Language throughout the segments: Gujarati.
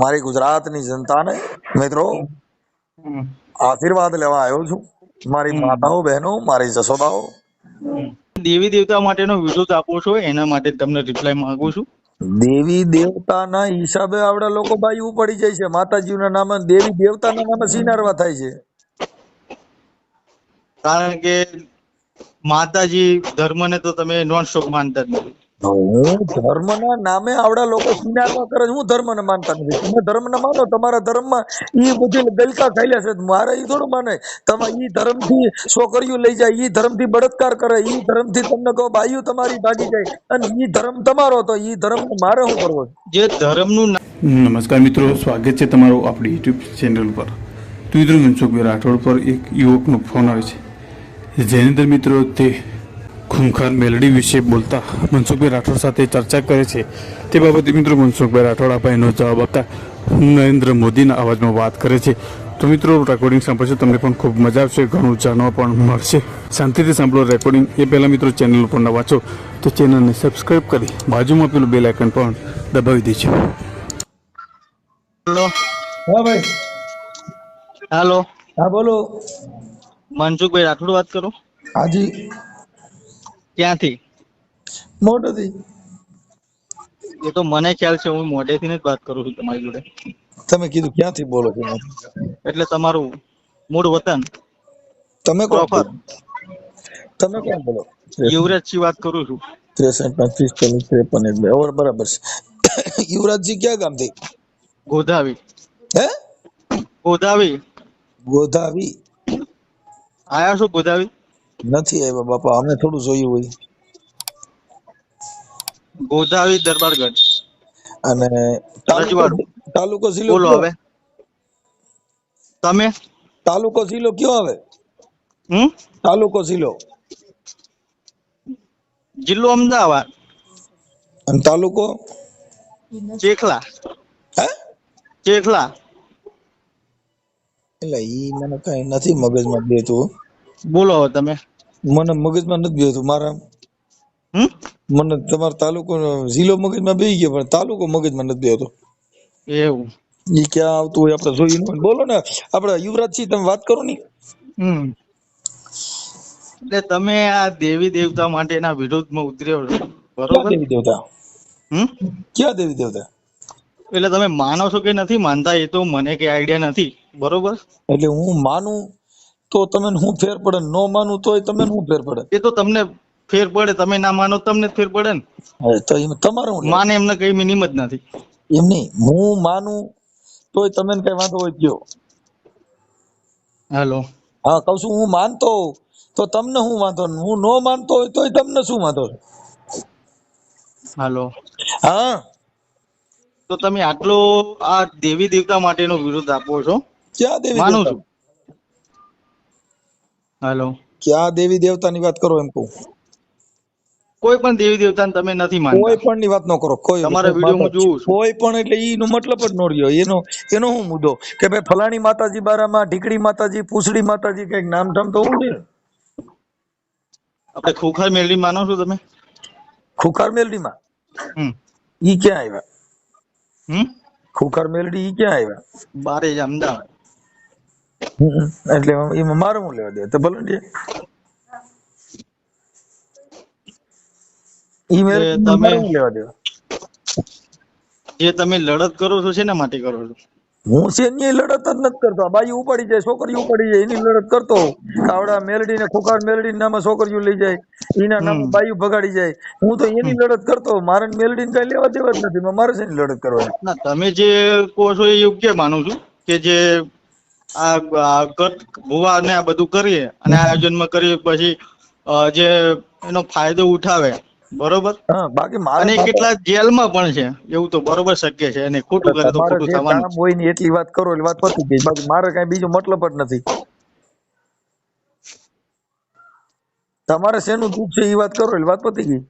મારી ગુજરાતની જનતાને મિત્રો આશીર્વાદ લેવા આવ્યો છું. મારી માતાઓ બહેનો મારી જસોદાઓ. દેવી દેવતા માટેનો વિરોધ આપો છો એના માટે તમને રિપ્લાય માંગુ છું. દેવી દેવતાના હિસાબે આવડા લોકો બાઈ ઉપડી જાય છે. માતાજીના નામે દેવી દેવતાના નામે સિનારવા થાય છે. કારણ કે માતાજી ધર્મને તો તમે નોન સ્ટોપ માનતા જ નથી. હું ધર્મના નામે આવડા લોકો કરે હું ધર્મને માનતા નથી. તમે ધર્મને માનો તમારા ધર્મમાં એ બધી ગલકા ખાઈ છે. મારે એ થોડું માને. તમે ઈ ધર્મથી છોકરીઓ લઈ જાય ઈ ધર્મથી બળાત્કાર કરે ઈ ધર્મથી તમને કહો બાયુ તમારી ભાગી જાય અને ઈ ધર્મ તમારો તો એ ધર્મ મારે શું કરવો છે? જે ધર્મનું નમસ્કાર મિત્રો સ્વાગત છે તમારું આપણી યુટ્યુબ ચેનલ પર. તો મિત્રો મનસુખભાઈ રાઠોડ પર એક યુવકનો ફોન આવે છે. જેની અંદર મિત્રો તે ખૂંખાર મેલડી વિશે બોલતા મનસુખભાઈ રાઠોડ સાથે ચર્ચા કરે છે. તે બાબતે મિત્રો મનસુખભાઈ રાઠોડ એનો જવાબ આપતા નરેન્દ્ર મોદીના અવાજમાં વાત કરે છે. તો મિત્રો રેકોર્ડિંગ સાંભળશો તમને પણ ખૂબ મજા આવશે. ઘણું જાણવા પણ મળશે. શાંતિથી સાંભળો રેકોર્ડિંગ એ પહેલાં મિત્રો ચેનલ ઉપર નવા છો તો ચેનલને સબસ્ક્રાઇબ કરી બાજુમાં પેલું બેલ આઇકન પણ દબાવી દેજો. હેલો. હા ભાઈ. હેલો. હા બોલો. મનસુખભાઈ રાઠોડ વાત કરો. હાજી. ક્યાંથી? મોઢેથી. એ તો મને ખ્યાલ છે હું મોઢેથી જ વાત કરું છું તમારી જોડે. તમે કીધું ક્યાંથી બોલો છો? એટલે તમારું મૂળ વતન? તમે કોણ? તમે કોણ બોલો? યુવરાજસિંહ વાત કરું છું. ત્રેસઠ પાંત્રીસ ચાલીસ ત્રેપન એટલે ઓર બરાબર છે. યુવરાજજી ક્યાં ગામથી? ગોધાવી. હે? ગોધાવી. ગોધાવી. આયા છો ગોધાવી? નથી આવ્યા બાપા અમે થોડું જોયું હોય. ગોધાવી દરબારગંજ. અને તાલુકો તાલુકો જિલ્લો બોલો? હવે. તમે? તાલુકો જિલ્લો કયો આવે હમ? તાલુકો જિલ્લો. જિલ્લો અમદાવાદ. અને તાલુકો? ચેખલા. હે? ચેખલા. એટલે ઈ મને કઈ નથી મગજમાં બેતું બોલો તમે. મને મગજમાં નથી બેતું મારા મને તમારો તાલુકો જિલ્લો મગજમાં બેસી ગયો પણ તાલુકો મગજમાં નથી ગયો એવું. એ ક્યાં આવતું હોય આપણે જોયું હોય. બોલો ને આપણે યુવરાજસિંહ તમે વાત કરો ને. એટલે તમે આ દેવી દેવતા માટેના વિરોધમાં ઉતર્યો છો. બરોબર? દેવી દેવતા? હમ? ક્યાં દેવી દેવતા? એટલે તમે માનો છો કે નથી માનતા એ તો મને કઈ આઈડિયા નથી. બરોબર? એટલે હું માનું તો તમને હું ફેર પડે નો માનું તોય તમે હું ફેર પડે? એ તો તમને ફેર પડે તમે ના માનો તમને ફેર પડે ને. તો તમારે માને એમને કઈ મિનિમ જ નથી. એમ નહીં હું માનું તોય તમે કઈ વાંધો હોય ગયો. કયો હેલો. હા કઉ છું હું માનતો તો તમને શું વાંધો હું નો માનતો હોય તોય તમને શું વાંધો છે? હેલો. હા. તો તમે આટલો આ દેવી દેવતા માટેનો વિરોધ આપો છો? ક્યાં દેવી માનું છું. હેલો. ક્યાં દેવી દેવતાની વાત કરો એમ કહું. કોઈ પણ દેવી દેવતાને તમે નથી કોઈ પણ ની વાત ન કરો કોઈ તમારા વીડિયો હું જોઉં છું. કોઈ પણ એટલે ઈનો મતલબ જ ન રહ્યો. એનો એનો હું મુદ્દો. કે ભાઈ ફલાણી માતાજી બારામાં ઢીકડી માતાજી પૂછડી માતાજી કંઈક નામ ઠામ તો હોવું ને. આપણે ખુખાર મેલડી માનો છો તમે? ખુખાર મેલડીમાં? હમ. ઈ ક્યાં આવ્યા? હમ? ખુખાર મેલડી ઈ ક્યાં આવ્યા? બારે જ અમદાવાદ. એટલે એમાં મારું હું લેવા દે? તો ભલે ને ઈ તમે- મારે હું લેવા દે જે તમે લડત કરો છો શેના માટે કરો છો? હું છે એની લડત જ નથી કરતો. આ બાઈ ઉપાડી જાય છોકરી ઉપાડી જાય એની લડત કરતો હોઉં. કાવડા મેલડી ને ખોખાર મેલડી નામે છોકરીઓ લઈ જાય એના નામે. બાયું ભગાડી જાય. હું તો એની લડત કરતો હોઉં. મારે મેલડી ને કઈ લેવા દેવા જ નથી મારે છે લડત કરવાની? ના તમે જે કહો છો એ યોગ્ય માનું છું કે જે આ કટ ભુવા ને આ બધું કરીએ અને આયોજનમાં કરીએ પછી જે એનો ફાયદો ઉઠાવે. બરોબર? બાકી મારે અને કેટલા જેલમાં પણ છે એવું તો બરોબર શક્ય છે. અને ખોટું કરે તો ખોટું થવાનું હોય ને એટલી વાત કરો એટલે વાત પતી ગઈ. બાકી મારે કઈ બીજો મતલબ જ નથી. તમારે શેનું દુઃખ છે એ વાત કરો એટલે વાત પતી ગઈ?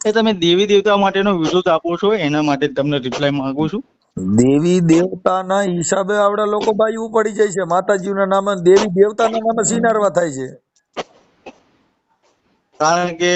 એ તમે દેવી દેવતા માટેનો વિરોધ આપો છો એના માટે તમને રિપ્લાય માંગુ છું. દેવી દેવતાના હિસાબે આવડા લોકો બાઈ ઉપડી જાય છે. માતાજીના નામે દેવી દેવતાના નામે સિનારવા થાય છે. કારણ કે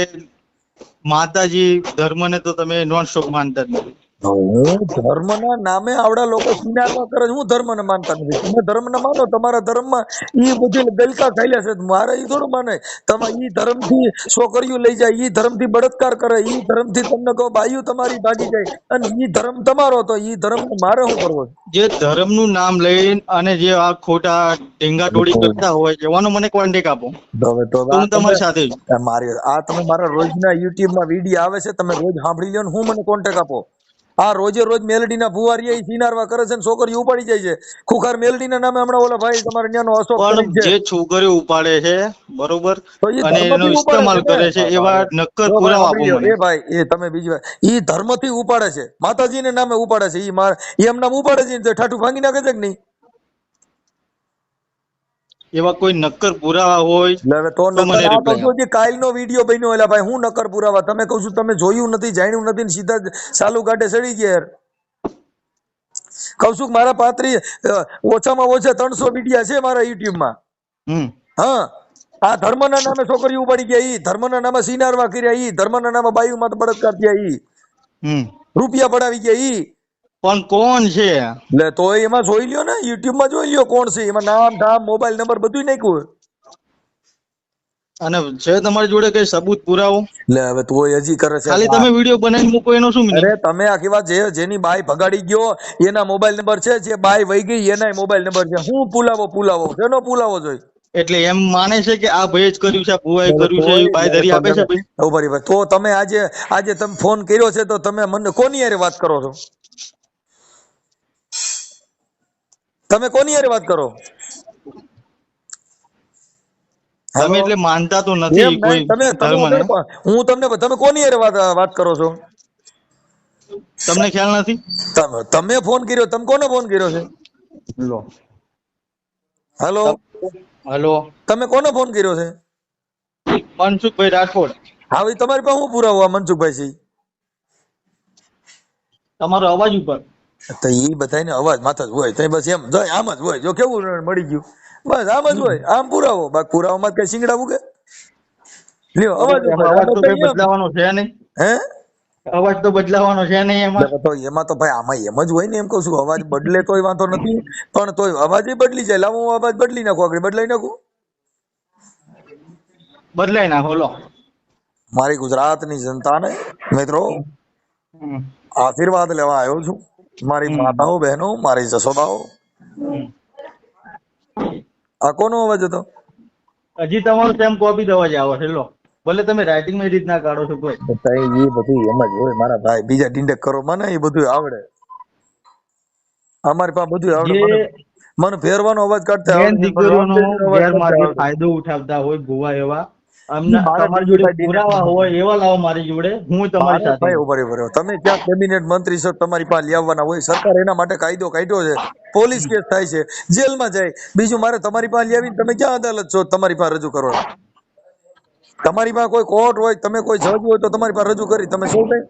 માતાજી ધર્મને તો તમે નોન સ્ટોપ માનતા નથી. હું ધર્મના નામે આવડા લોકો સિનારમાં કરે હું ધર્મને માનતા નથી. તમે ધર્મને માનો તમારા ધર્મમાં ઈ બધી ગલકા ખાઈ છે. મારે ઈ થોડું માને. તમે ઈ ધર્મથી છોકરીઓ લઈ જાય ઈ ધર્મથી બળાત્કાર કરે ઈ ધર્મથી તમને કહો બાયુ તમારી ભાગી જાય. અને ઈ ધર્મ તમારો તો ઈ ધર્મ મારે શું કરવો જે જે ધર્મનું નામ લઈને અને જે આ ખોટા ઢીંગાટોળી કરતા હોય એવાનો મને કોન્ટેક આપો. હવે તો હું તમારી સાથે મારી આ તમે મારા રોજના YouTube માં વીડિયો આવે છે તમે રોજ સાંભળી લો ને હું મને કોન્ટેક આપો. આ રોજે રોજ મેલડીના ભુવારીયા ઈ સિનારવા કરે છે ને છોકરીઓ ઉપાડી જાય છે. ખુખાર મેલડીના નામે હમણાં ઓલા ભાઈ તમારે ત્યાંનો અશોક જે છોકરીઓ ઉપાડે છે બરોબર? અને એનો ઇસ્તેમાલ કરે છે એવા નક્કર પુરાવા આપો એ ભાઈ એ તમે બીજી વાત. ઈ ધર્મથી ઉપાડે છે. માતાજીને નામે ઉપાડે છે. ઈ માર એમ નામ ઉપાડે છે ઠાઠું ભાંગી નાખે છે કે નહીં? એવા કોઈ નક્કર પુરાવા હોય તો મને જે કાલનો વીડિયો બન્યો એલા ભાઈ હું નકર પુરાવા? તમે કહું છું તમે જોયું નથી જાણ્યું નથી ને સીધા સાલુ ગાડે ચડી ગયા કહું છું મારા પાત્રી ઓછામાં ઓછા ત્રણસો વિડીયા છે મારા યુટ્યુબમાં હમ. હા. આ ધર્મના નામે છોકરી ઉપાડી ગયા ઈ. ધર્મના નામે સિનારવા કર્યા ઈ. ધર્મના નામે બાયુમાં બળાત્કાર થયા ઈ. રૂપિયા પડાવી ગયા ઈ. પણ કોણ છે? એટલે તો એમાં જોઈ લ્યો ને યુટ્યુબમાં જોઈ લ્યો કોણ છે એમાં નામ ધામ મોબાઈલ નંબર બધું નાખ્યું અને છે તમારી જોડે કઈ સબૂત પુરાવો? એટલે હવે તો હજી કરે છે. ખાલી તમે વિડિયો બનાવી મૂકો એનો શું? અરે તમે આખી વાત જે જેની બાઈ ભગાડી ગયો એના મોબાઈલ નંબર છે જે બાઈ વહી ગઈ એના મોબાઈલ નંબર છે. હું પુલાવો પુલાવો કેનો પુલાવો જોઈ? એટલે એમ માને છે કે આ ભાઈ જ કર્યું છે ભુવાએ કર્યું છે એ ધરી આપે છે ભાઈ. તો તમે આજે આજે તમે ફોન કર્યો છે તો તમે મને કોની હારે વાત કરો છો? તમે કોની યાર વાત કરો? તમે એટલે માનતા તો નથી કોઈ તમે તમે હું તમને તમે કોની યાર વાત વાત કરો છો? તમને ખ્યાલ નથી? તમે તમે ફોન કર્યો તમે કોને ફોન કર્યો છે? લો. હેલો હેલો તમે કોને ફોન કર્યો છે? મનસુખભાઈ રાઠોડ હા ભાઈ તમારી પાસે હું પુરાવો મનસુખભાઈ છે? તમારો અવાજ ઉપર. તો એ બધાને અવાજ માથા જ હોય. તો બસ એમ જો આમ જ હોય. જો કેવું મળી ગયું? બસ આમ જ હોય. આમ પુરાવો. બાકી પુરાવામાં કઈ શીંગડાવું કે? લ્યો અવાજ. બદલાવાનો છે નહીં. હે? અવાજ તો બદલાવાનો છે નહીં એમાં. તો એમાં તો ભાઈ આમાં એમ જ હોય ને એમ કહું છું. અવાજ બદલે તોય વાંધો નથી. પણ તોય અવાજ બદલી જાય. લાવો હું અવાજ બદલી નાખું. આગળ બદલાઈ નાખું? બદલાઈ નાખો લો. મારી ગુજરાતની જનતાને મિત્રો આશીર્વાદ લેવા આવ્યો છું. મારી માતાઓ બહેનો મારી જસોદાઓ. આ કોનો અવાજ હતો? હજી તમારો સેમ કોપી દવા જ આવો છે લો. ભલે તમે રાઇટિંગમાં રીતના કાઢો છો કોઈ. એ બધું એમ જ હોય મારા ભાઈ બીજા ડિંડક કરો મને એ બધું આવડે. અમારી પાસે બધું આવડે મને ફેરવાનો અવાજ કાઢતા આવડે. ફાયદો ઉઠાવતા હોય ગોવા એવા તમારી જોડે પુરાવા હોય એવા લાવો મારી જોડે હું તમારી સાથે ભાઈ ઊભા રહો, તમે ક્યાં કેબિનેટ મંત્રી છો તમારી પાસે લાવવાના હોય. સરકાર એના માટે કાયદો કાઢ્યો છે. પોલીસ કેસ થાય છે. જેલમાં જાય. બીજું મારે તમારી પાસે લાવીને તમે ક્યાં અદાલત છો? તમારી પાસે રજૂ કરો. તમારી પાસે કોઈ કોર્ટ હોય તમે કોઈ જજ હોય તો તમારી પાસે રજૂ કરી. તમે શું કઈ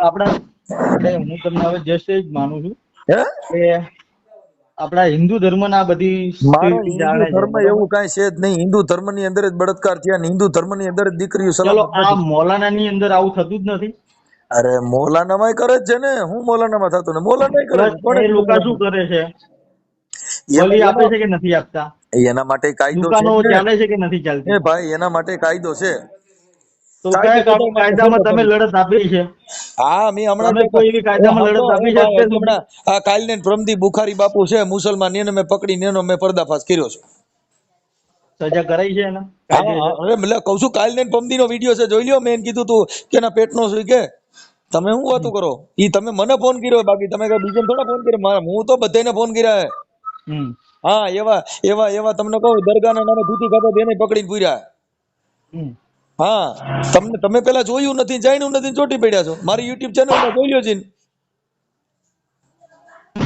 આપણા હું તમને હવે જસ્ટ જ માનું છું હે? કે આપણા હિન્દુ ધર્મના બધી ધર્મ? એવું કાંઈ છે જ નહીં. હિન્દુ ધર્મની અંદર જ બળાત્કાર થયા હિન્દુ ધર્મની અંદર જ દીકરીઓ ચલો આ મોલાનાની અંદર આવું થતું જ નથી. અરે મોલાનામાં કરે જ છે ને. હું મોલાનામાં થતું ને? મોલાના કરે છે. એ લોકો શું કરે છે? બલી આપે છે કે નથી આપતા? એના માટે કાયદો છે ચાલે છે કે નથી ચાલતી? એ ભાઈ એના માટે કાયદો છે. તો કાયદો કાયદામાં તમે લડત આપી છે. હા મેં હમણાં કોઈ એવી કાયદામાં લડત આપી છે? હમણાં આ કાલને પ્રમદી બુખારી બાપુ છે મુસલમાન એને મેં પકડીને એનો મેં પર્દાફાશ કર્યો છે. સજા કરાઈ છે એને? હા, હા, અરે એટલે કહું છું કાલને પમદીનો વીડિયો છે જોઈ લ્યો મેં એને કીધું તું કે એના પેટનો શું કે. તમે શું વાતું કરો? ઈ તમે મને ફોન કર્યો બાકી તમે કઈ બીજાને થોડા ફોન કર્યો? મારા હું તો બધાને ફોન કર્યા હા. એવા એવા એવા તમને કહું દરગાહના નામે ધૂતી ખાતા તેને પકડીને પૂર્યા. હા તમને તમે પેલા જોયું નથી જાણ્યું નથી ચોટી પડ્યા છો. મારી યુટ્યુબ ચેનલમાં જોઈ લ્યો છે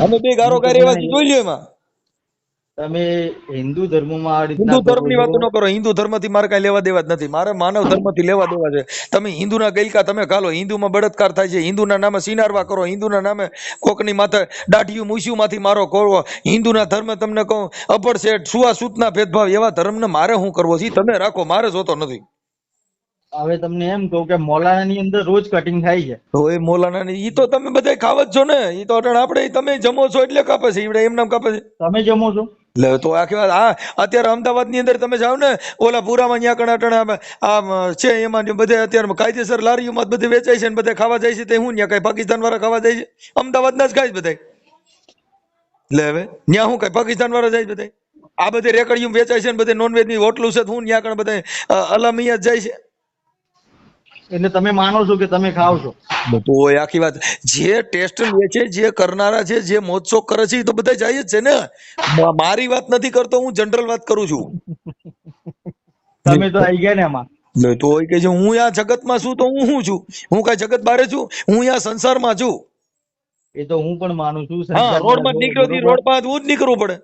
અમે બે ગારો ગારી એવા જોઈ લ્યો એમાં. તમે હિન્દુ ધર્મમાં આ હિન્દુ ધર્મની ધર્મની કરો ન કરો હિન્દુ ધર્મથી મારે કઈ લેવા દેવા જ નથી. મારે માનવ ધર્મથી લેવા દેવા છે. તમે હિન્દુના ગઈકા તમે ખાલો. હિન્દુમાં બળાત્કાર થાય છે. હિન્દુના નામે સિનારવા કરો. હિન્દુના નામે કોકની માથે દાઢિયું મૂછ્યું માંથી મારો કરવો હિન્દુના ધર્મ તમને કહું અપડ શેઠ સુવા સૂતના ભેદભાવ એવા ધર્મને મારે શું કરવો છે? તમે રાખો મારે જોતો નથી. હવે તમને એમ કહું કે મોલાના ની અંદર રોજ કટિંગ થાય છે. તો એ મોલાના ની તો તમે બધા ખાવ જ છો ને? એ તો અટણ આપણે તમે જમો છો એટલે કાપે છે ઈવડે એમ નામ કાપે છે. તમે જમો છો? લે તો આખી વાત હા અત્યારે અમદાવાદની અંદર તમે જાઓ ને ઓલા પુરામાં ન્યા કણ અટણ આમ છે એમાં બધે અત્યારે કાયદેસર લારીઓમાં બધે વેચાય છે ને બધે ખાવા જાય છે તે હું ન્યા કઈ પાકિસ્તાન વાળા ખાવા જાય છે? અમદાવાદ ના જ ખાય બધા લે હવે ન્યા હું કઈ પાકિસ્તાન વાળા જાય બધા આ બધે રેકડીયું વેચાય છે ને બધે નોનવેજની હોટલું છે હું ન્યા કણ બધા અલામિયા જાય છે? એટલે તમે માનો છો કે તમે ખાવ છો? તો હોય આખી વાત. જે ટેસ્ટ લે છે જે કરનારા છે જે મોજશોખ કરે છે એ તો બધા જાય જ છે ને. મારી વાત નથી કરતો હું જનરલ વાત કરું છું. તમે તો આવી ગયા ને એમાં તો હોય કે જે હું આ જગતમાં છું તો હું હું છું? હું કઈ જગત બારે છું? હું આ સંસારમાં છું? એ તો હું પણ માનું છું હા રોડમાં નીકળ્યો રોડમાં હું જ નીકળવું પડે.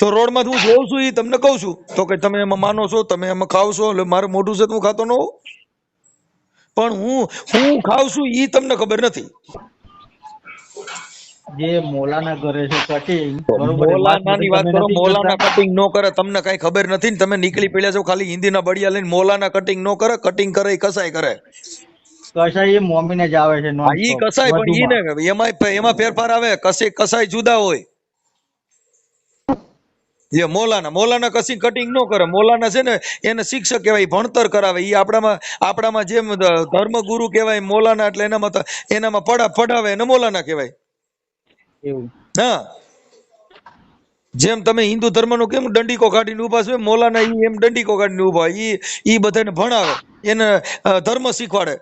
તો રોડમાં હું જોઉં છું એ તમને કહું છું. તો કે તમે એમાં માનો છો તમે એમાં ખાવ છો એટલે મારું મોઢું છે તો હું ખાતો ન હોઉં? પણ હું હું ખાવ છું એ તમને ખબર નથી. જે મોલાના કરે છે કટિંગ મોલાનાની વાત કરો મોલાના કટિંગ નો કરે તમને કઈ ખબર નથી ને તમે નીકળી પડ્યા છો ખાલી હિન્દીના બળિયા લઈને મોલાના કટિંગ નો કરે કટિંગ કરે કસાય કરે. કસાય એ મોમીને જ આવે છે એ ઈ કસાય પણ ઈ ને એમાં એમાં ફેરફાર આવે કસે કસાય જુદા હોય. એ મોલાના મોલાના કશી કટિંગ ન કરે. મોલાના છે ને એને શિક્ષક કહેવાય ભણતર કરાવે. એ આપણામાં આપણામાં જેમ ધર્મગુરુ કહેવાય મોલાના એટલે એનામાં એનામાં પડા પડાવે એને મોલાના કહેવાય. એવું. હા. જેમ તમે હિન્દુ ધર્મનો કેમ દંડીકો કાઢીને ઊભા છો? મોલાના ઈ એમ દંડીકો કાઢીને ઊભા એ ઈ ઈ બધાને ભણાવે. એને ધર્મ શીખવાડે.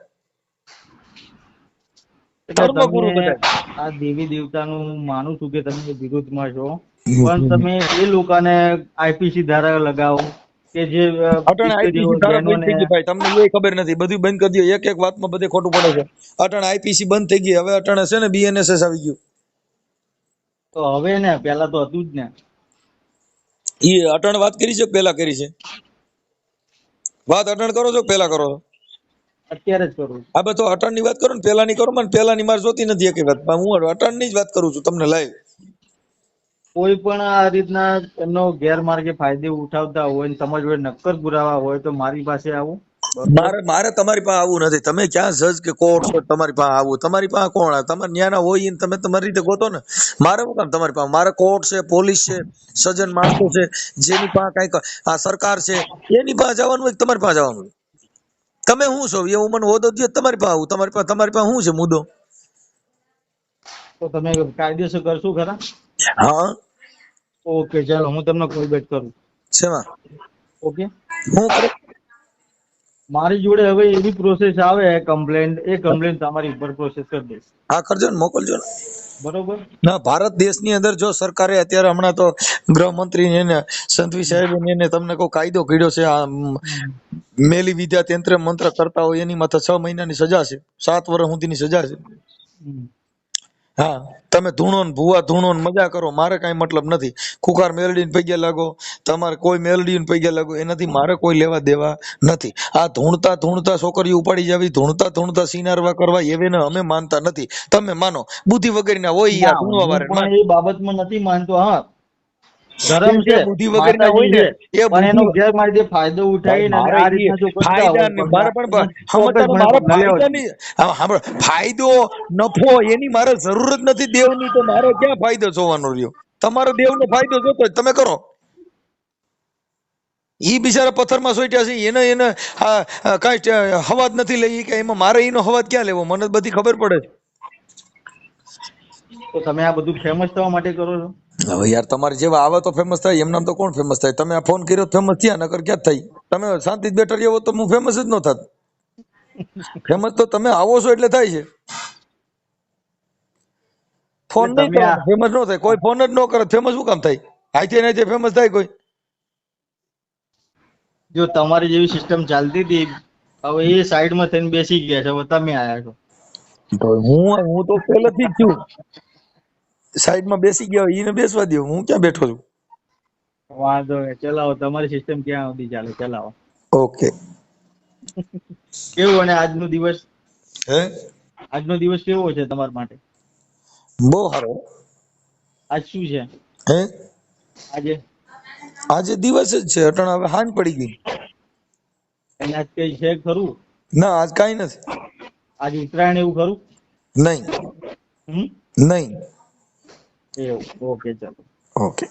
ધર્મગુરુ બધા. આ દેવી દેવતાનું માનું છું કે તમે વિરુદ્ધમાં છો. પણ તમે એ લોકોને આઈપીસી ધારા લગાવો કે જે અટણ આઈપીસી ધારા બંધ થઈ ગઈ ભાઈ. તમને એ ખબર નથી. બધું બંધ કરી દો. એક એક વાતમાં બધે ખોટું પડે છે. અટણ આઈપીસી બંધ થઈ ગઈ. હવે અટણ છે ને બીએનએસએસ આવી ગયું. તો હવે ને પેલા તો હતું જ ને. ઈ અટણ વાત કરી છે પેલા કરી છે? વાત અટણ કરો છો પેલા કરો છો? અત્યારે જ કરું છું. આ બધું અટણની વાત કરો ને પેલા ની કરો મને પેલા ની મારે જોતી નથી એક વાત. હું અટણની જ વાત કરું છું તમને લાઈવ. કોઈ પણ આ રીતના એમનો ગેરમાર્ગે ફાયદે ઉઠાવતા હોય ને તમારી જોડે નક્કર પુરાવા હોય તો મારી પાસે આવું. મારે મારે તમારી પાસે આવવું નથી. તમે ક્યાં જજ કે કોર્ટ છો તમારી પાસે આવવું તમારી પાસે કોણ તમારે ન્યાના હોય ને તમે તમારી રીતે ગોતો ને. મારે શું કામ તમારી પાસે? મારે કોર્ટ છે પોલીસ છે સજ્જન માણસો છે જેની પાસે કંઈક આ સરકાર છે એની પાસે જવાનું હોય તમારી પાસે જવાનું હોય? તમે શું છો? એ હું મને હોદો દો તમારી પાસે આવું તમારી પાસે તમારી પાસે શું છે મુદ્દો? તો તમે કાયદેસર કરશો ખરા? હા. ઓકે ચાલો હું તમને કોલ બેક કરું. શેમાં? ઓકે? હું મારી જોડે હવે એવી પ્રોસેસ આવે કમ્પ્લેન એ કમ્પ્લેન તમારી ઉપર પ્રોસેસ કરી દઈશ. હા કરજો ને મોકલજો ને. બરોબર ના ભારત દેશની અંદર જો સરકારે અત્યારે હમણાં તો ગૃહમંત્રી એને સંતવી સાહેબ એને તમને કોઈ કાયદો ઘડ્યો છે આ મેલી વિદ્યા તંત્ર મંત્ર કરતા હોય એની માથે છ મહિનાની સજા છે સાત વર્ષ સુધીની સજા છે. હા. તમે ધૂણો ને ભૂવા ધૂણો ને મજા કરો મારે કાંઈ મતલબ નથી. ખુખાર મેલડી ને પૈયા લાગો તમારે કોઈ મેલડી ને પૈયા લાગો એનાથી મારે કોઈ લેવા દેવા નથી. આ ધૂણતા ધૂણતા છોકરીઓ ઉપાડી જાવી ધૂણતા ધૂણતા સિનારવા કરવા એવેને અમે માનતા નથી. તમે માનો બુદ્ધિ વગરના હોય આ ના, ધૂણવા વારે એ બાબતમાં નથી માનતો હા. ધર્મ છે. બુદ્ધિ વગરના હોય ને, એ પણ એનો ગેરમાર્ગે ફાયદો ઉઠાવીને આ રીતના જો ફાયદા ને પગલાં લેવા ફાયદા. ની નફો એની મારે જરૂર જ નથી દેવની તો મારે ક્યાં ફાયદો જોવાનો રહ્યો? તમારો દેવનો ફાયદો જોતો તમે કરો. ઈ બિચારા પથ્થરમાં સોટ્યા છે એને એને કાંઈ હવાજ નથી લઈ કે એમાં મારે એનો હવાજ ક્યાં લેવો? મને બધી ખબર પડે. તો તમે આ બધું ફેમસ થવા માટે કરો છો? હવે યાર તમારે જેવા આવે તો ફેમસ થાય એમનામ તો કોણ ફેમસ થાય? તમે આ ફોન કર્યો ફેમસ થયા નકર ક્યાં થઈ? તમે શાંતિ બેઠા રહ્યો તો હું ફેમસ જ ન થાત. ફેમસ તો તમે આવો છો એટલે થાય છે. ફોન નહીં ફેમસ ન થાય. કોઈ ફોન જ ન કરે ફેમસ શું કામ થાય? આઈથી ને ફેમસ થાય કોઈ. જો તમારી જેવી સિસ્ટમ ચાલતી હતી હવે એ સાઈડમાં થઈને બેસી ગયા છે હવે તમે આવ્યા છો. તો હું હું તો પહેલેથી જ છું. સાઈડમાં બેસી ગયા હોય એને બેસવા દો હું ક્યાં બેઠો છું? વાંધો નહીં ચલાવો. તમારી સિસ્ટમ ક્યાં સુધી ચાલે? ચલાવો. ઓકે. કેવું અને આજનો દિવસ? હે? આજનો દિવસ કેવો છે તમારા માટે? બહુ સારો. આજ શું છે? હે? આજે? આજે દિવસ જ છે. અટણ હવે હાન પડી ગઈ. અને આજ કઈ છે ખરું? ના આજ કાઈ નથી. આજ ઉત્તરાયણ એવું ખરું? નહીં. હમ? નહીં. એવું ઓકે ચાલો ઓકે